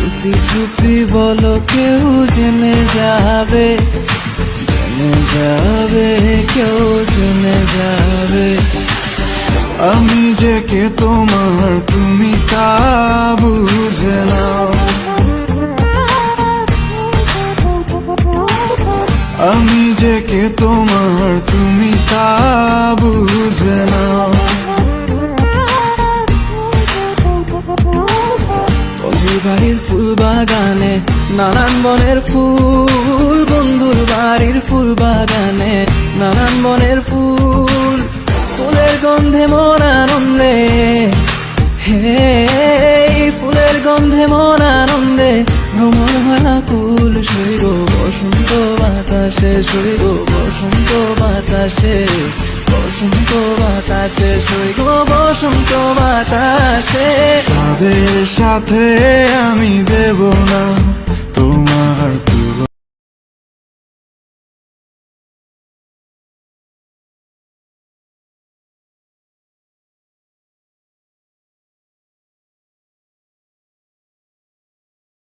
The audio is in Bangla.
চুপি চুপি বলো কেউ জেনে যাবে জেনে যাবে, কেউ জেনে যাবে। আমি যে কে তোমার তুমি তা বুঝে আমি যে কে তোমার তুমি বন্ধুর বাড়ির ফুল বাগানে, নানান বনের ফুল, বন্ধুর বাড়ির ফুল বাগানে, নানান বনের ফুল, ফুলের গন্ধে মন আনন্দে। হে, ফুলের গন্ধে মন আনন্দে, ভ্রমণ ভরা কুল, শৈব বসন্ত বাতাসে, শৈব বসন্ত বাতাসে। বসন্ত বাতাসে শৈব বসন্ত বাতাসে। তাদের সাথে আমি দেব না।